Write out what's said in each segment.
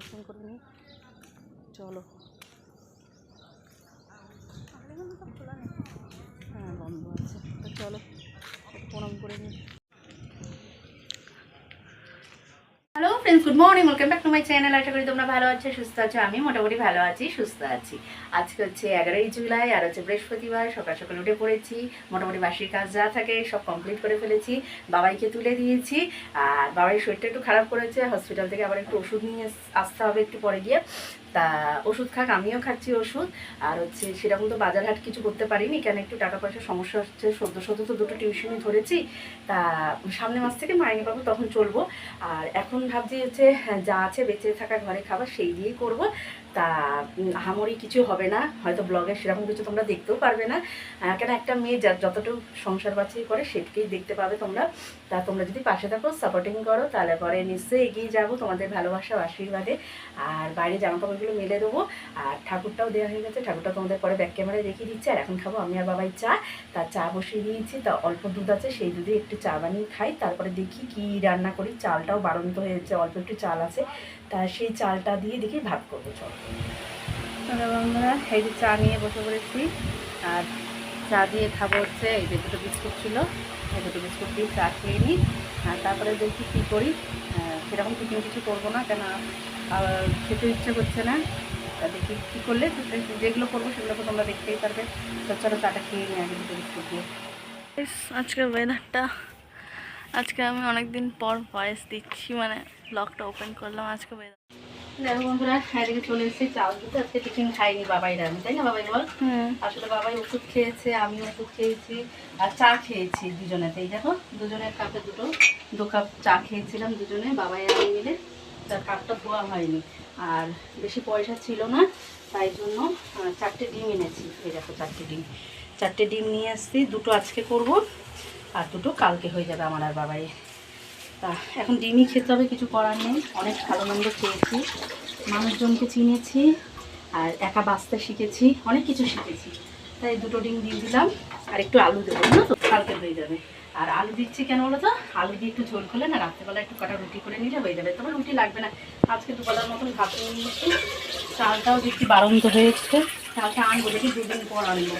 দর্শন করে নিই। চলো। Friends good morning welcome back to my channel আশা করি তোমরা ভালো আছো, সুস্থ আছো আমি মোটামুটি ভালো আছি, সুস্থ আছি। আজকে হচ্ছে এগারোই জুলাই আর হচ্ছে বৃহস্পতিবার, সকাল সকাল উঠে পড়েছি। মোটামুটি বাসির কাজ যা থাকে সব কমপ্লিট করে ফেলেছি। বাবাইকে তুলে দিয়েছি। আর বাবাইয়ের শরীরটা একটু খারাপ করেছে হসপিটাল থেকে আবার একটু ওষুধ নিয়ে আসতে হবে একটু পরে গিয়ে। তা ওষুধ খাক, আমিও খাচ্ছি ওষুধ। আর হচ্ছে সেরকম তো বাজার হাট কিছু করতে পারিনি, কেন একটু টাকা পয়সার সমস্যা হচ্ছে, সদ্য সদ্য তো দুটো টিউশনই ধরেছি। তা সামনে মাস থেকে মাইনে পাবো তখন চলবো। আর এখন ভাবছি হচ্ছে হ্যাঁ, যা আছে বেঁচে থাকা ঘরে খাবার সেই দিয়েই করব। তা উম, আহামরি কিছু হবে না। হয়তো ব্লগে সেরকম কিছু তোমরা দেখতেও পারবে না। কেন একটা মেয়ে যা যতটুকু সংসার বাঁচিয়ে করে সেটাকেই দেখতে পাবে তোমরা। তা তোমরা যদি পাশে থাকো সাপোর্টিং করো তাহলে পরে নিশ্চয়ই এগিয়ে যাব তোমাদের ভালোবাসা আশীর্বাদে। আর বাইরে জামা কাপড়গুলো মেলে দেবো। আর ঠাকুরটাও দেওয়া হয়ে গেছে। ঠাকুরটা তোমাদের পরে ব্যাক ক্যামেরায় দেখিয়ে দিচ্ছে। আর এখন খাব আমি আর বাবাই চা। তা চা বসিয়ে দিয়েছি। তা অল্প দুধ আছে সেই দুধে একটু চা বানিয়ে খাই। তারপরে দেখি কি রান্না করি। চালটাও বাড়ন্ত হয়েছে অল্প একটু চাল আছে। তা সেই চালটা দিয়ে দেখি ভাত করব চল। তাহলে বন্ধুরা এই যে চা নিয়ে বসে পড়েছি। আর চা দিয়ে খাব হচ্ছে এই যে দুটো বিস্কুট ছিল। এই দুটো বিস্কুট দিয়ে চা খেয়ে নিই। আর তারপরে দেখি কী করি। সেরকম টিফিন কিছু করব না কেন খেতে ইচ্ছে করছে না। তা দেখি কী করলে যেগুলো করব সেগুলো তো তোমরা দেখতেই পারবে। তো চলো চাটা খেয়ে নিই আগে দুটো বিস্কুট দিয়ে। আজকের ওয়েদারটা আজকে আমি অনেক দিন পর ভয়েস দিচ্ছি মানে লকটা ওপেন করলাম আজকে দেখো বন্ধুরা এদিকে চলে এসেছি চাল দিতে। আজকে টিফিন খাইনি বাবাইরা আমি তাই না বাবাই বল? আসলে বাবাই ওষুধ খেয়েছে আমি ওষুধ খেয়েছি আর চা খেয়েছি দুজনেতেই। দেখো দুজনের কাপে দুটো দু কাপ চা খেয়েছিলাম দুজনে বাবাই আর আমি মিলে। তার কাপটা ধোয়া হয়নি আর বেশি পয়সা ছিল না তাই জন্য চারটে ডিম এনেছি। এই দেখো চারটে ডিম। চারটে ডিম নিয়ে আসছি দুটো আজকে করব। আর দুটো কালকে হয়ে যাবে আমার আর বাবাই তা, এখন ডিমই খেতে হবে, কিছু করার নেই। অনেক ভালো মন্দ খেয়েছি। মানুষজনকে চিনেছি আর একা বাঁচতে শিখেছি, অনেক কিছু শিখেছি। তাই দুটো ডিম দিয়ে দিলাম, আর একটু আলু দেবো না তো? কালকে হয়ে যাবে। আর আলু দিচ্ছি কেন বলো তো? আলু দিয়ে একটু ঝোল করলে না, রাত্রেবেলা একটু কটা রুটি করে নিলে হয়ে যাবে। তোমার রুটি লাগবে না। আজকে দুবেলার মতন ভাত নিয়ে নিচ্ছি চালটাও দেখছি বারন্ত হয়েছে চালটা আনব, দেখি দুদিন পর আনব।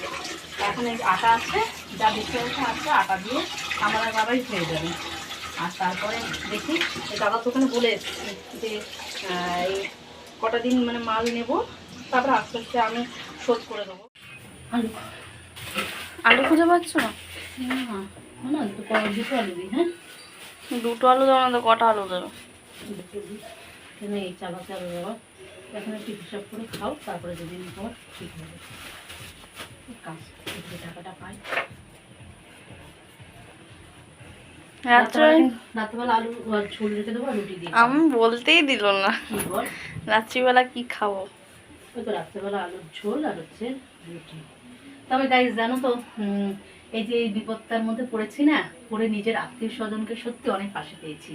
এখন এই আটা আছে যা দেখতে হচ্ছে আছে আটা দিয়ে আমার বাবাই হয়ে যাবে। আর তারপরে দেখি এই দাদার দোকানে বলে এসেছি যে এই কটা দিন মানে মাল নেব তারপরে আস্তে আস্তে আমি শোধ করে দেবো। আলু। আলু খুঁজে পাচ্ছ? না দুটো আলু দিই হ্যাঁ? দুটো আলু দেবো না তো কটা আলু দেবো? এই চালাতে আলু দেওয়া এখন একটু হিসাব করে খাও তারপরে যদি পর ঠিক হবে। কাজ। যে টাকাটা পাই আমি বলতেই দিল না। রাত্রিবেলা কি খাব? ওই তো রাত্রেবেলা আলুর ঝোল আর হচ্ছে রুটি। তবে গাইজ জানো তো এই যে এই বিপত্তার মধ্যে পড়েছি না পড়ে নিজের আত্মীয় স্বজনকে সত্যি অনেক পাশে পেয়েছি।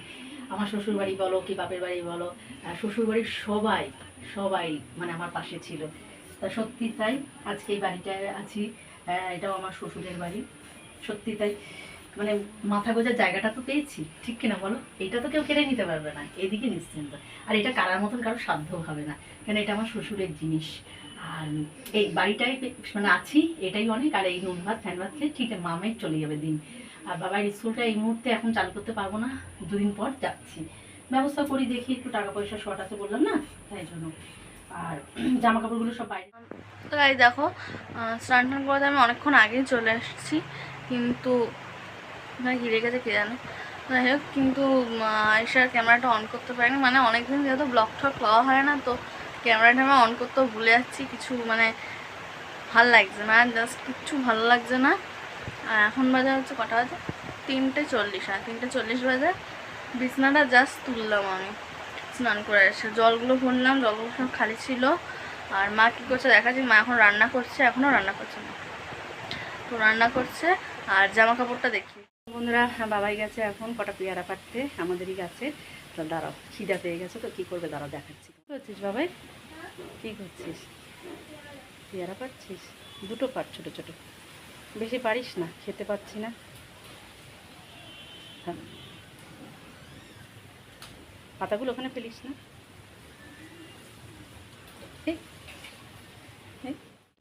আমার শ্বশুর বাড়ি বলো কি বাপের বাড়ি বলো শ্বশুর বাড়ির সবাই সবাই মানে আমার পাশে ছিল। তা সত্যি তাই আজকে এই বাড়িটায় আছি। আহ, এটাও আমার শ্বশুরের বাড়ি। সত্যি তাই। মানে মাথা গোজার জায়গাটা তো পেয়েছি ঠিক কিনা বলো? এটা তো কেউ কেড়ে নিতে পারবে না এদিকে নিশ্চিন্ত। আর এটা কারার মতন কারও সাধ্য হবে না কেন এটা আমার শ্বশুরের জিনিস। আর এই বাড়িটাই মানে আছি এটাই অনেক আর এই নুন ভাত ফ্যান ভাত খেয়ে ঠিক মামাই চলে যাবে দিন। আর বাবার স্কুলটা এই মুহূর্তে এখন চালু করতে পারব না দুদিন পর যাচ্ছি। ব্যবস্থা করি দেখি একটু টাকা পয়সা শর্ট আছে বললাম না তাই জন্য। আর জামা কাপড়গুলো তো গাই দেখো স্নান টান করতে আমি অনেকক্ষণ আগেই চলে এসেছি কিন্তু ঘিরে গেছে কে জানে। যাই হোক, কিন্তু এসার ক্যামেরাটা অন করতে পারিনি। মানে অনেকদিন যেহেতু ব্লগ ঠক পাওয়া হয় না, তো ক্যামেরাটা আমি অন করতেও ভুলে যাচ্ছি। কিছু মানে ভালো লাগছে না জাস্ট কিচ্ছু ভালো লাগছে না। আর এখন বাজে হচ্ছে কটা বাজে? তিনটে চল্লিশ হ্যাঁ তিনটে চল্লিশ বাজে। বিছনাটা জাস্ট তুললাম আমি। স্নান করে এসে জলগুলো ভরলাম, জলগুলো সব খালি ছিল। আর মা কী করছে দেখাচ্ছি, মা এখন রান্না করছে, এখনও রান্না করছে না। তো রান্না করছে, আর জামা কাপড়টা দেখি। বন্ধুরা, বাবাই গেছে এখন কটা পেয়ারা পাড়তে, আমাদেরই গাছে। তো দাঁড়াও, খিদা পেয়ে গেছে তো, কি করবে দাঁড়াও, দেখাচ্ছি। কি করছিস বাবাই? কি করছিস? পেয়ারা পাচ্ছিস দুটো পাট ছোটো ছোটো। বেশি পারিস না, খেতে পাচ্ছি না। হ্যাঁ। পাতাগুলো ওখানে ফেলিস না।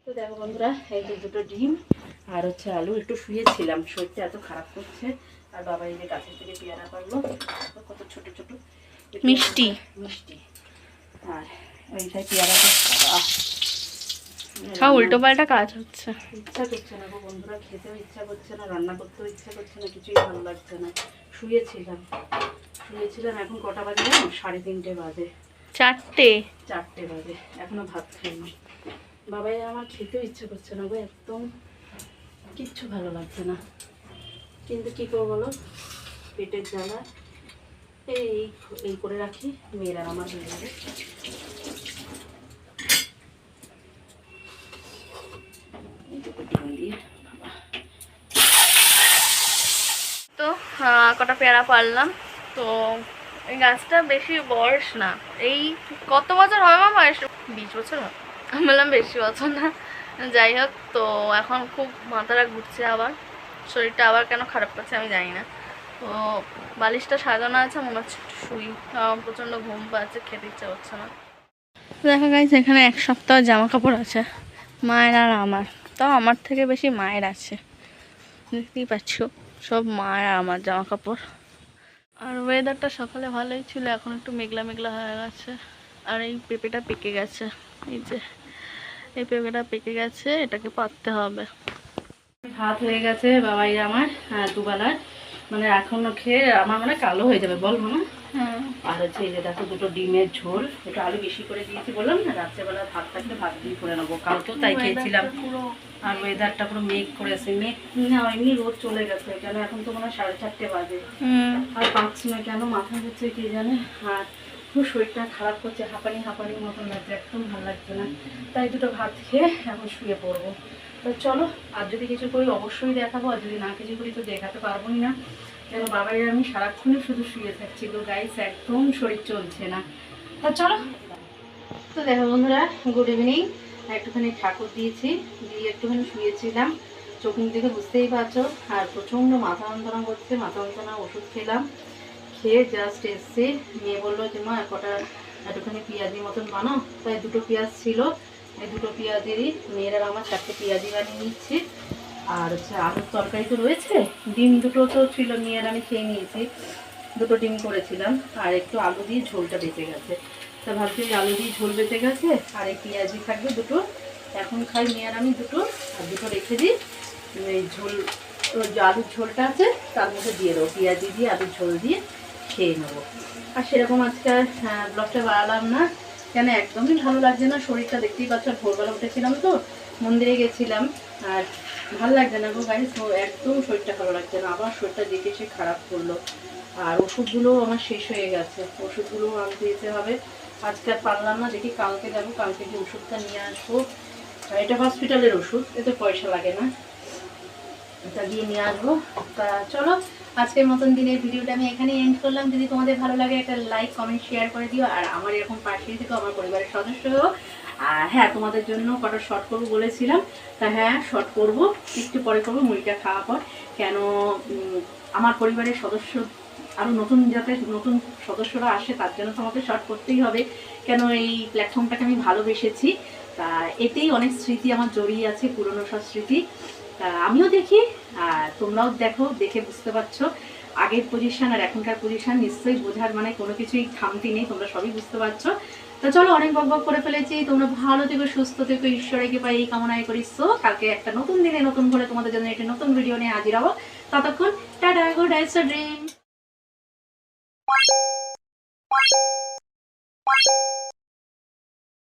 তো দেখো বন্ধুরা এই যে দুটো ডিম আর হচ্ছে আলু একটু শুয়েছিলাম শরীরটা এত খারাপ করছে। আর বাবা এই যে গাছের থেকে পেয়ারা পারল কত ছোট ছোট। মিষ্টি। মিষ্টি। আর ওইটাই পেয়ারাটা সব উল্টো পাল্টা কাজ হচ্ছে। ইচ্ছা করছে না গো বন্ধুরা খেতেও ইচ্ছা করছে না রান্না করতেও ইচ্ছা করছে না কিছুই ভালো লাগছে না। শুয়েছিলাম। শুয়েছিলাম এখন কটা বাজে জানো? সাড়ে তিনটে বাজে। চারটে। চারটে বাজে। এখনও ভাত খাইনি। বাবাই আমার খেতেও ইচ্ছে করছে না গো একদম কিচ্ছু ভালো লাগছে না। কিন্তু কী করব বলো? পেটের জ্বালা। এই এই করে রাখি মেয়েরা আমার হয়ে যাবে এইটুকু ডিম দিয়ে বাবা তো আহ, কটা পেয়ারা পারলাম। তো এই গাছটা বেশি বয়স না। এই কত বছর হবে মা বয়স? বিশ বছর আমি বললাম বেশি বছর না। যাই হোক, তো এখন খুব মাথাটা ঘুরছে আবার। শরীরটা আবার কেন খারাপ করছে আমি জানি না। তো বালিশটা সাজানো আছে, মনে হচ্ছে শুই। আমার প্রচণ্ড ঘুম পাচ্ছে, খেতে ইচ্ছে করছে না। দেখা গেছে এখানে এক সপ্তাহ জামা কাপড় আছে। মায়ের আর আমার। তাও আমার থেকে বেশি মায়ের আছে। দেখতেই পাচ্ছ। সব মায়া আমার জামা কাপড় আর ওয়েদারটা সকালে ভালোই ছিল, এখন একটু মেঘলা মেঘলা হয়ে গেছে। আর এই পেঁপেটা পেকে গেছে। এই যে, এই পেঁপেটা পেকে গেছে, এটাকে পাততে হবে। ভাত হয়ে গেছে বাবাই আমার দুবেলার। মানে এখনও খেয়ে আমার মানে কালো হয়ে যাবে বল মনে হ্যাঁ। আর হচ্ছে এই যে দেখো দুটো ডিমের ঝোল একটু আলু বেশি করে দিয়েছি বললাম না রাত্রেবেলা ভাত থাকলে ভাত দিয়ে করে নেব। কালকেও তাই খেয়েছিলাম। আর ওয়েদারটা পুরো মেঘ করেছে মেঘ না এমনি রোদ চলে গেছে কেন এখন তো মনে হয় সাড়ে চারটে বাজে। আর পাচ্ছি না কেন মাথা হচ্ছে কে জানে। আর খুব শরীরটা খারাপ করছে হাঁপানি হাঁপানির মতন লাগছে একদম ভালো লাগছে না। তাই দুটো ভাত খেয়ে এখন শুয়ে পড়ব। তো চলো, আর যদি কিছু করি অবশ্যই দেখাবো, আর যদি না কিছু করি তো দেখাতে পারবোই না। কেন বাবাই আমি সারাক্ষণই শুধু শুয়ে থাকছি গো গাইস একদম শরীর চলছে না। তা চলো। তো দেখো বন্ধুরা গুড ইভিনিং একটুখানি ঠাকুর দিয়েছি, দিয়ে একটুখানি শুয়েছিলাম। চোখ দেখে বুঝতেই পারছ, আর প্রচণ্ড মাথা যন্ত্রণা করছে, মাথা যন্ত্রণা, ওষুধ খেলাম। খেয়ে জাস্ট এসছি। মেয়ে বলল যে, মা, কটা একটুখানি পেঁয়াজি মতন বানাও। তাই দুটো পেঁয়াজ ছিল। এই দুটো পেঁয়াজেরই মেয়েরা আমার চারটে পেঁয়াজি বানিয়ে নিচ্ছি। আর হচ্ছে আলুর তরকারি তো রয়েছে ডিম দুটো তো ছিল মেয়ের আমি খেয়ে নিয়েছি। দুটো ডিম করেছিলাম আর একটু আলু দিয়ে ঝোলটা বেঁচে গেছে। তা ভাবছি ওই আলু দিয়ে ঝোল বেঁচে গেছে আর এই পেঁয়াজি থাকবে দুটো। এখন খাই মেয়ের আমি দুটো আর দুটো রেখে দিই। ঝোল যে আলুর ঝোলটা আছে তার মধ্যে দিয়ে দেবো পেঁয়াজি দিয়ে আলুর ঝোল দিয়ে খেয়ে নেব। আর সেরকম আজকে আর হ্যাঁ, ব্লগটা বাড়ালাম না। কেন একদমই ভালো লাগছে না? শরীরটা দেখতেই পাচ্ছ, ভোরবেলা উঠেছিলাম তো, মন্দিরে গেছিলাম, আর ভালো লাগছে না গো গাড়ি একদম শরীরটা ভালো লাগছে না। আবার শরীরটা দেখে সে খারাপ করল। আর ওষুধগুলোও আমার শেষ হয়ে গেছে। ওষুধগুলোও আনতে যেতে হবে। আজকে আর পারলাম না, দেখি কালকে যাব, কালকে গিয়ে ওষুধটা নিয়ে আসব। এটা হসপিটালের ওষুধ, এতে পয়সা লাগে না। এটা গিয়ে নিয়ে আসব। তা চলো, আজকের মতন দিনের ভিডিওটা আমি এখানে এন্ড করলাম। যদি তোমাদের ভালো লাগে একটা লাইক কমেন্ট শেয়ার করে দিও। আর আমার এরকম পাশে থেকে আমার পরিবারের সদস্য আর হ্যাঁ তোমাদের জন্য কটা শর্ট করব বলেছিলাম। তা হ্যাঁ শর্ট করব, একটু পরে করব, মুড়িটা খাওয়া পর। কেন আমার পরিবারের সদস্য আরও নতুন যাতে নতুন সদস্যরা আসে, তার জন্য তোমাকে শর্ট করতেই হবে। কেন, এই প্ল্যাটফর্মটাকে আমি ভালোবেসেছি। তা এতেই অনেক স্মৃতি আমার জড়িয়ে আছে, পুরনো সব স্মৃতি। আমিও দেখি, আর তোমরাও দেখো, দেখে বুঝতে পারছ। আগের পজিশন আর এখনকার পজিশন নিশ্চয়ই বোঝার মানে কোনো কিছুই খামতি নেই, তোমরা সবই বুঝতে পারছ। তো চলো অনেক বক বক করে ফেলেছি, তোমরা ভালো থেকো, সুস্থ থেকো ঈশ্বরকে পাই এই কামনায় করিস কালকে একটা নতুন দিনে, নতুন করে তোমাদের জন্য একটা নতুন ভিডিও নিয়ে হাজির হব। ততক্ষণ, টাটা গুড নাইট ড্রিম